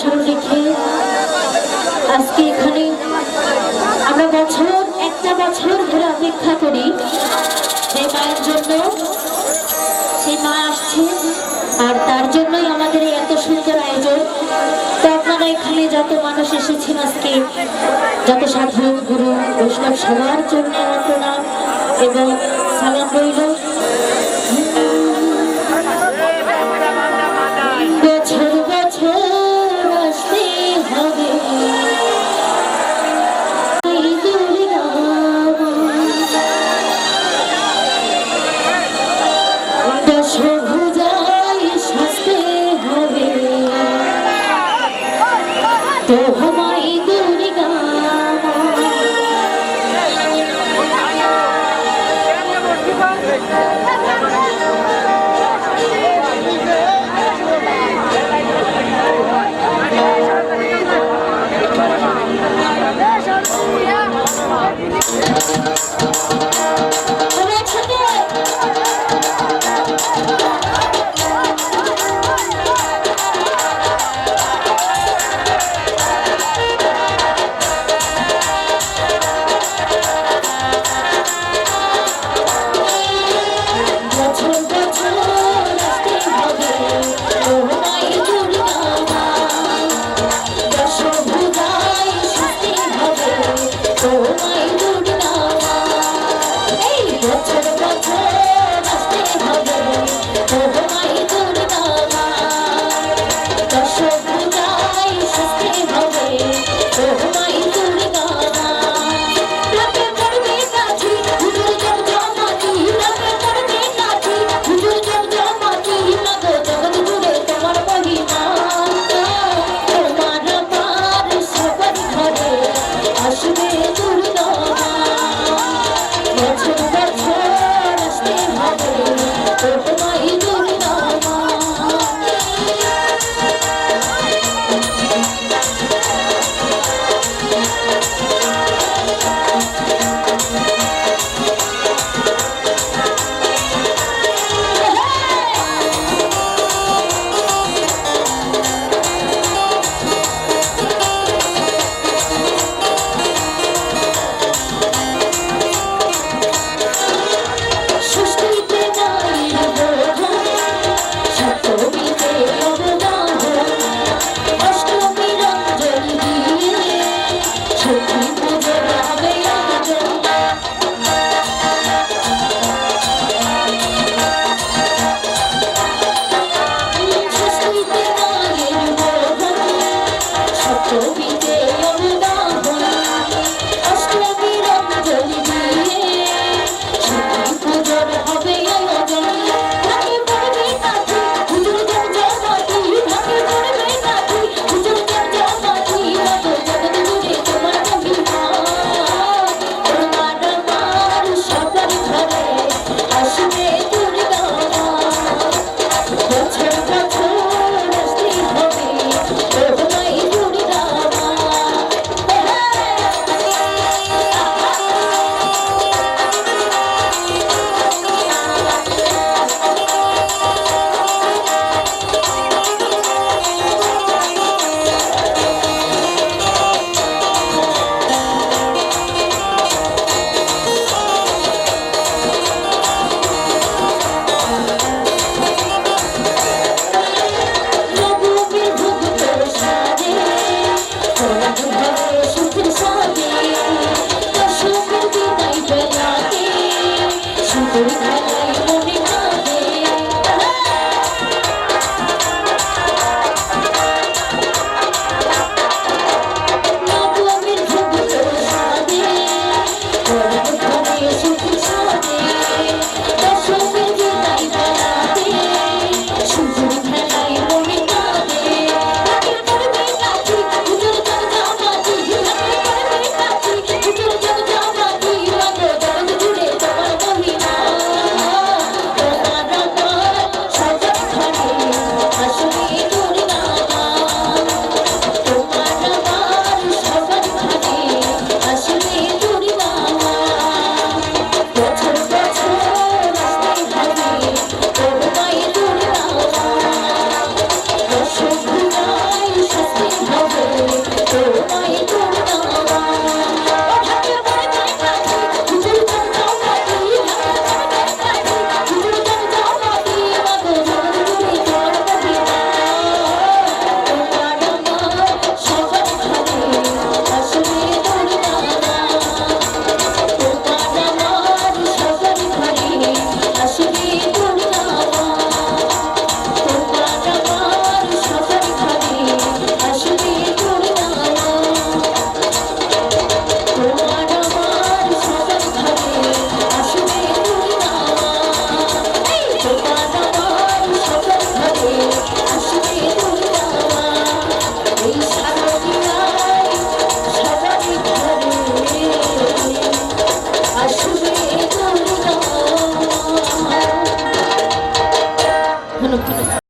স্মরণ রেখে আজকে এখানে আমরা বছর একটা বছর ধরে অপেক্ষা করি যে মায়ের জন্য। সেই মা আসছে আর তার জন্যই আমাদের এত সুন্দর আয়োজন। তো আপনারা এখানে যত মানুষ এসেছেন আজকে, যত সাধু, গুরু, বৈষ্ণব সবার জন্য আমার প্রণাম এবং সালাম রইল। তোমায় দুর্গা